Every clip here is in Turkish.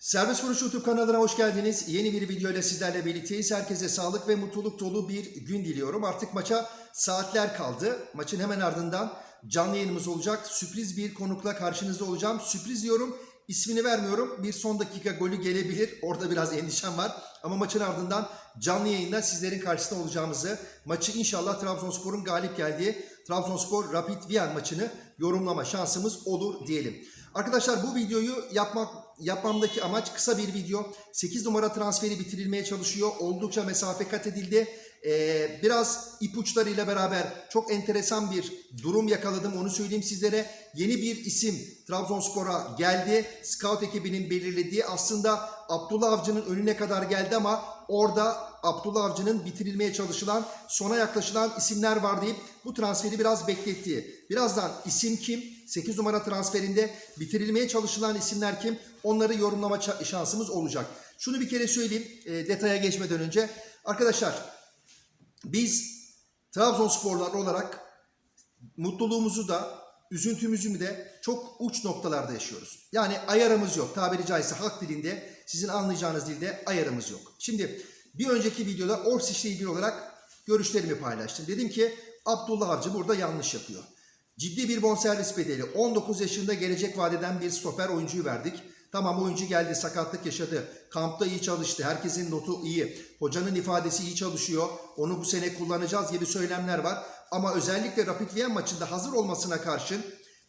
Serbest Vuruş YouTube kanalına hoş geldiniz. Yeni bir video ile sizlerle birlikteyiz. Herkese sağlık ve mutluluk dolu bir gün diliyorum. Artık maça saatler kaldı. Maçın hemen ardından canlı yayınımız olacak. Sürpriz bir konukla karşınızda olacağım. Sürpriz diyorum, ismini vermiyorum. Bir son dakika golü gelebilir. Orada biraz endişem var. Ama maçın ardından canlı yayında sizlerin karşısında olacağımızı, maçı inşallah Trabzonspor'un galip geldiği Trabzonspor Rapid Wien maçını yorumlama şansımız olur diyelim. Arkadaşlar bu videoyu yapmak yapmamdaki amaç kısa bir video. 8 numara transferi bitirilmeye çalışıyor. Oldukça mesafe kat edildi. Ee, biraz ipuçlarıyla beraber çok enteresan bir durum yakaladım. Onu söyleyeyim sizlere. Yeni bir isim Trabzonspor'a geldi. Scout ekibinin belirlediği aslında Abdullah Avcı'nın önüne kadar geldi ama orada Abdullah Avcı'nın bitirilmeye çalışılan, sona yaklaşılan isimler var deyip bu transferi biraz bekletti. Birazdan isim kim? 8 numara transferinde bitirilmeye çalışılan isimler kim? Onları yorumlama şansımız olacak. Şunu bir kere söyleyeyim e, detaya geçmeden önce. Arkadaşlar biz Trabzonsporlar olarak mutluluğumuzu da üzüntümüzü de çok uç noktalarda yaşıyoruz. Yani ayarımız yok. Tabiri caizse halk dilinde sizin anlayacağınız dilde ayarımız yok. Şimdi bir önceki videoda Orsic ile ilgili olarak görüşlerimi paylaştım. Dedim ki Abdullah Avcı burada yanlış yapıyor. Ciddi bir bonservis bedeli 19 yaşında gelecek vadeden bir stoper oyuncuyu verdik. Tamam oyuncu geldi sakatlık yaşadı. Kampta iyi çalıştı. Herkesin notu iyi. Hocanın ifadesi iyi çalışıyor. Onu bu sene kullanacağız gibi söylemler var. Ama özellikle Rapid Wien maçında hazır olmasına karşın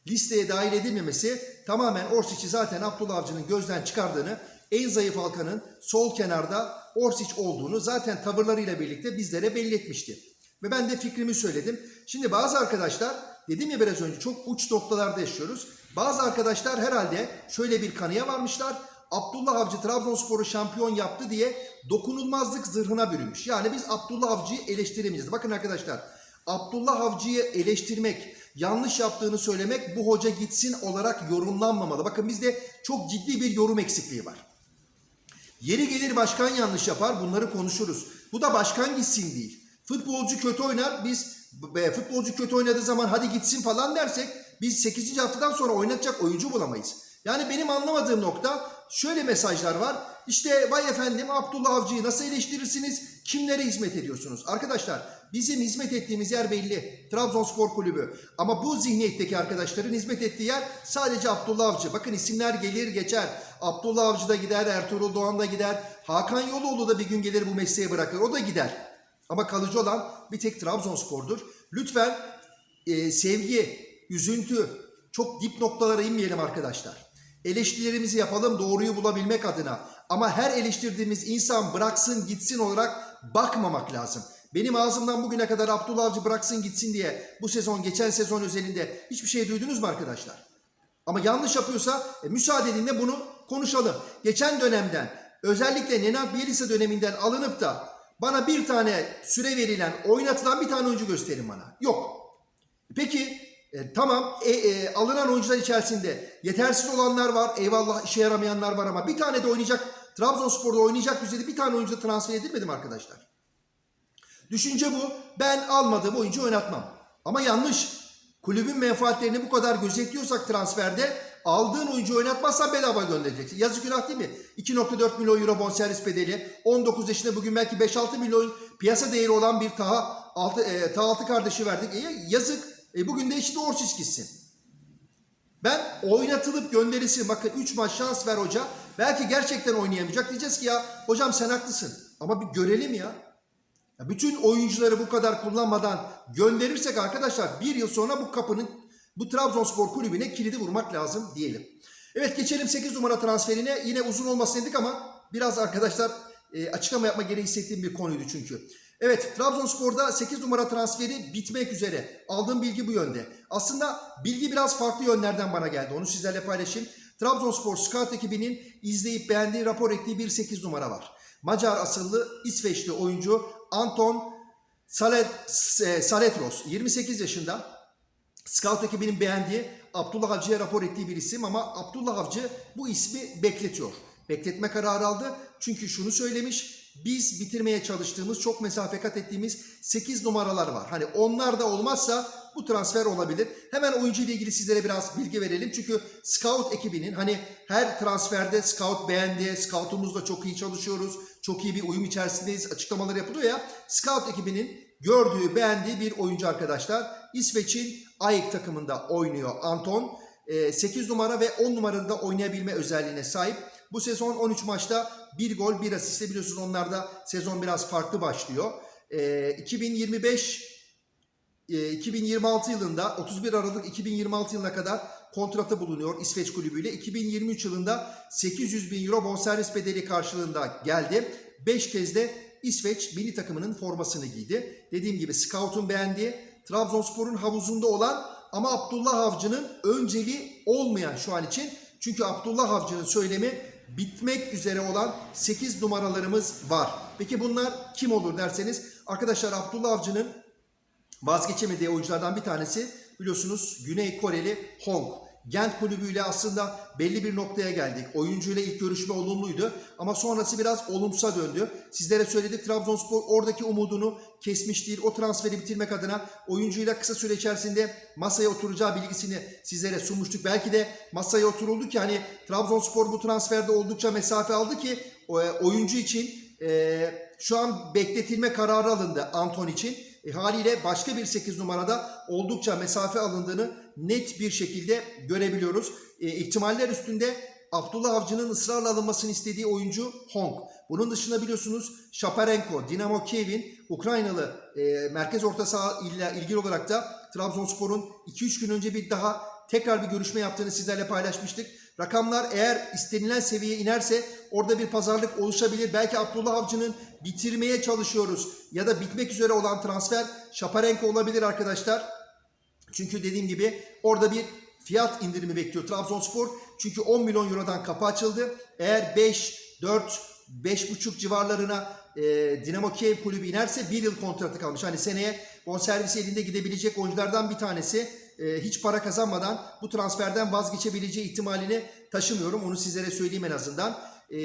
listeye dahil edilmemesi tamamen Orsic'i zaten Abdullah Avcı'nın gözden çıkardığını, en zayıf halkanın sol kenarda Orsic olduğunu zaten tavırlarıyla birlikte bizlere belli etmişti. Ve ben de fikrimi söyledim. Şimdi bazı arkadaşlar dedim ya biraz önce çok uç noktalarda yaşıyoruz. Bazı arkadaşlar herhalde şöyle bir kanıya varmışlar. Abdullah Avcı Trabzonspor'u şampiyon yaptı diye dokunulmazlık zırhına bürünmüş. Yani biz Abdullah Avcı'yı eleştiremeyeceğiz. Bakın arkadaşlar Abdullah Avcı'yı eleştirmek, yanlış yaptığını söylemek bu hoca gitsin olarak yorumlanmamalı. Bakın bizde çok ciddi bir yorum eksikliği var. Yeri gelir başkan yanlış yapar bunları konuşuruz. Bu da başkan gitsin değil. Futbolcu kötü oynar biz e, futbolcu kötü oynadığı zaman hadi gitsin falan dersek biz 8. haftadan sonra oynatacak oyuncu bulamayız. Yani benim anlamadığım nokta şöyle mesajlar var. İşte vay efendim Abdullah Avcı'yı nasıl eleştirirsiniz? Kimlere hizmet ediyorsunuz? Arkadaşlar bizim hizmet ettiğimiz yer belli. Trabzonspor Kulübü. Ama bu zihniyetteki arkadaşların hizmet ettiği yer sadece Abdullah Avcı. Bakın isimler gelir geçer. Abdullah Avcı da gider, Ertuğrul Doğan da gider. Hakan Yoloğlu da bir gün gelir bu mesleği bırakır. O da gider. Ama kalıcı olan bir tek Trabzonspor'dur. Lütfen e, sevgi, üzüntü, çok dip noktalara inmeyelim arkadaşlar. Eleştirilerimizi yapalım doğruyu bulabilmek adına. Ama her eleştirdiğimiz insan bıraksın gitsin olarak bakmamak lazım. Benim ağzımdan bugüne kadar Abdullah Avcı bıraksın gitsin diye bu sezon geçen sezon özelinde hiçbir şey duydunuz mu arkadaşlar? Ama yanlış yapıyorsa e, müsaade edin de bunu konuşalım. Geçen dönemden özellikle Nenad Bielisa döneminden alınıp da bana bir tane süre verilen oynatılan bir tane oyuncu gösterin bana. Yok. Peki e, tamam e, e, alınan oyuncular içerisinde yetersiz olanlar var. Eyvallah işe yaramayanlar var ama bir tane de oynayacak Trabzonspor'da oynayacak düzeyde bir tane oyuncu transfer edilmedi mi arkadaşlar? Düşünce bu. Ben almadığım oyuncu oynatmam. Ama yanlış. Kulübün menfaatlerini bu kadar gözetliyorsak transferde aldığın oyuncu oynatmazsan bedava göndereceksin. Yazık günah değil mi? 2.4 milyon euro bonservis bedeli. 19 yaşında bugün belki 5-6 milyon piyasa değeri olan bir Taha altı, e, Taha altı kardeşi verdik. E, yazık. E, bugün de işte Orsic gitsin. Ben oynatılıp gönderilsin. Bakın 3 maç şans ver hoca. Belki gerçekten oynayamayacak. Diyeceğiz ki ya hocam sen haklısın. Ama bir görelim ya. Ya bütün oyuncuları bu kadar kullanmadan gönderirsek arkadaşlar bir yıl sonra bu kapının bu Trabzonspor kulübüne kilidi vurmak lazım diyelim. Evet geçelim 8 numara transferine. Yine uzun olmasın dedik ama biraz arkadaşlar e, açıklama yapma gereği hissettiğim bir konuydu çünkü. Evet Trabzonspor'da 8 numara transferi bitmek üzere. Aldığım bilgi bu yönde. Aslında bilgi biraz farklı yönlerden bana geldi. Onu sizlerle paylaşayım. Trabzonspor Scout ekibinin izleyip beğendiği rapor ettiği bir 8 numara var. Macar asıllı İsveçli oyuncu Anton Salet, e, Saletros 28 yaşında. Scout ekibinin beğendiği Abdullah Avcı'ya rapor ettiği bir isim ama Abdullah Avcı bu ismi bekletiyor. Bekletme kararı aldı. Çünkü şunu söylemiş. Biz bitirmeye çalıştığımız, çok mesafe kat ettiğimiz 8 numaralar var. Hani onlar da olmazsa bu transfer olabilir. Hemen oyuncu ile ilgili sizlere biraz bilgi verelim. Çünkü scout ekibinin hani her transferde scout beğendi, scoutumuzla çok iyi çalışıyoruz, çok iyi bir uyum içerisindeyiz açıklamalar yapılıyor ya. Scout ekibinin gördüğü, beğendiği bir oyuncu arkadaşlar. İsveç'in AEK takımında oynuyor Anton. 8 numara ve 10 numarada da oynayabilme özelliğine sahip. Bu sezon 13 maçta 1 gol 1 asistle biliyorsunuz onlarda sezon biraz farklı başlıyor. Ee, 2025 e, 2026 yılında 31 Aralık 2026 yılına kadar kontratı bulunuyor İsveç kulübüyle. 2023 yılında 800 bin euro bonservis bedeli karşılığında geldi. 5 kez de İsveç milli takımının formasını giydi. Dediğim gibi Scout'un beğendiği Trabzonspor'un havuzunda olan ama Abdullah Avcı'nın önceliği olmayan şu an için. Çünkü Abdullah Avcı'nın söylemi bitmek üzere olan 8 numaralarımız var. Peki bunlar kim olur derseniz arkadaşlar Abdullah Avcı'nın vazgeçemediği oyunculardan bir tanesi biliyorsunuz Güney Koreli Hong. Gent kulübüyle aslında belli bir noktaya geldik. Oyuncuyla ilk görüşme olumluydu ama sonrası biraz olumsuza döndü. Sizlere söyledik Trabzonspor oradaki umudunu kesmiş değil. O transferi bitirmek adına oyuncuyla kısa süre içerisinde masaya oturacağı bilgisini sizlere sunmuştuk. Belki de masaya oturuldu ki hani Trabzonspor bu transferde oldukça mesafe aldı ki e, oyuncu için e, şu an bekletilme kararı alındı Anton için. E, haliyle başka bir 8 numarada oldukça mesafe alındığını net bir şekilde görebiliyoruz. E, ihtimaller üstünde Abdullah Avcı'nın ısrarla alınmasını istediği oyuncu Hong. Bunun dışında biliyorsunuz Shaparenko, Dinamo Kiev'in Ukraynalı e, merkez orta saha ile ilgili olarak da Trabzonspor'un 2-3 gün önce bir daha tekrar bir görüşme yaptığını sizlerle paylaşmıştık. Rakamlar eğer istenilen seviyeye inerse orada bir pazarlık oluşabilir. Belki Abdullah Avcı'nın bitirmeye çalışıyoruz ya da bitmek üzere olan transfer Shaparenko olabilir arkadaşlar. Çünkü dediğim gibi orada bir fiyat indirimi bekliyor Trabzonspor. Çünkü 10 milyon eurodan kapı açıldı. Eğer 5, 4, 5,5 civarlarına e, Dinamo Kiev kulübü inerse bir yıl kontratı kalmış. Hani seneye bonservisi elinde gidebilecek oyunculardan bir tanesi hiç para kazanmadan bu transferden vazgeçebileceği ihtimalini taşımıyorum. Onu sizlere söyleyeyim en azından. E,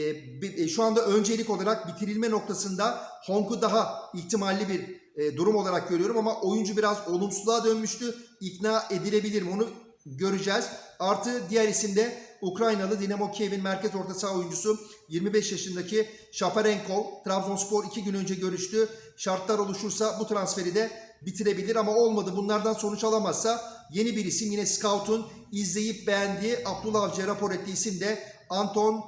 e, şu anda öncelik olarak bitirilme noktasında Hong'u daha ihtimalli bir e, durum olarak görüyorum ama oyuncu biraz olumsuzluğa dönmüştü. İkna edilebilir mi onu göreceğiz. Artı diğer isim de Ukraynalı Dinamo Kiev'in merkez orta saha oyuncusu 25 yaşındaki Shaparenkov. Trabzonspor 2 gün önce görüştü. Şartlar oluşursa bu transferi de bitirebilir ama olmadı. Bunlardan sonuç alamazsa yeni bir isim yine Scout'un izleyip beğendiği Abdullah Avcı'ya rapor ettiği isim de Anton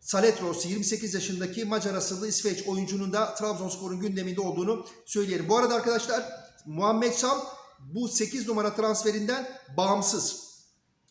Saletros 28 yaşındaki Macar asıllı İsveç oyuncunun da Trabzonspor'un gündeminde olduğunu söyleyelim. Bu arada arkadaşlar Muhammed Şam bu 8 numara transferinden bağımsız.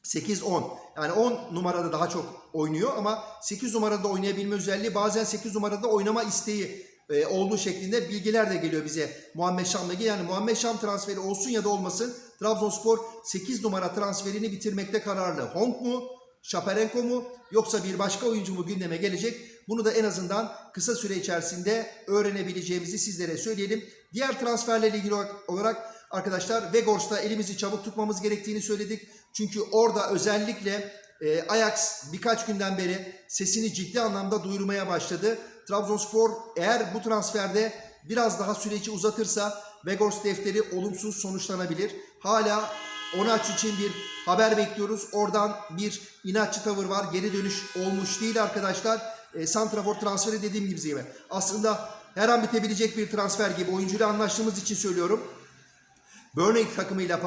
8-10. Yani 10 numarada daha çok oynuyor ama 8 numarada oynayabilme özelliği bazen 8 numarada oynama isteği e, olduğu şeklinde bilgiler de geliyor bize Muhammed Şam'la ilgili. Yani Muhammed Şam transferi olsun ya da olmasın Trabzonspor 8 numara transferini bitirmekte kararlı. Hong mu? Shaparenko mu? Yoksa bir başka oyuncu mu gündeme gelecek? Bunu da en azından kısa süre içerisinde öğrenebileceğimizi sizlere söyleyelim. Diğer transferlerle ilgili olarak arkadaşlar Vegors'ta elimizi çabuk tutmamız gerektiğini söyledik. Çünkü orada özellikle e, Ajax birkaç günden beri sesini ciddi anlamda duyurmaya başladı. Trabzonspor eğer bu transferde biraz daha süreci uzatırsa Vegors defteri olumsuz sonuçlanabilir. Hala Onaç için bir haber bekliyoruz. Oradan bir inatçı tavır var. Geri dönüş olmuş değil arkadaşlar. E, Santrafor transferi dediğim gibi. Aslında her an bitebilecek bir transfer gibi oyuncuyla anlaştığımız için söylüyorum. Burnley takımıyla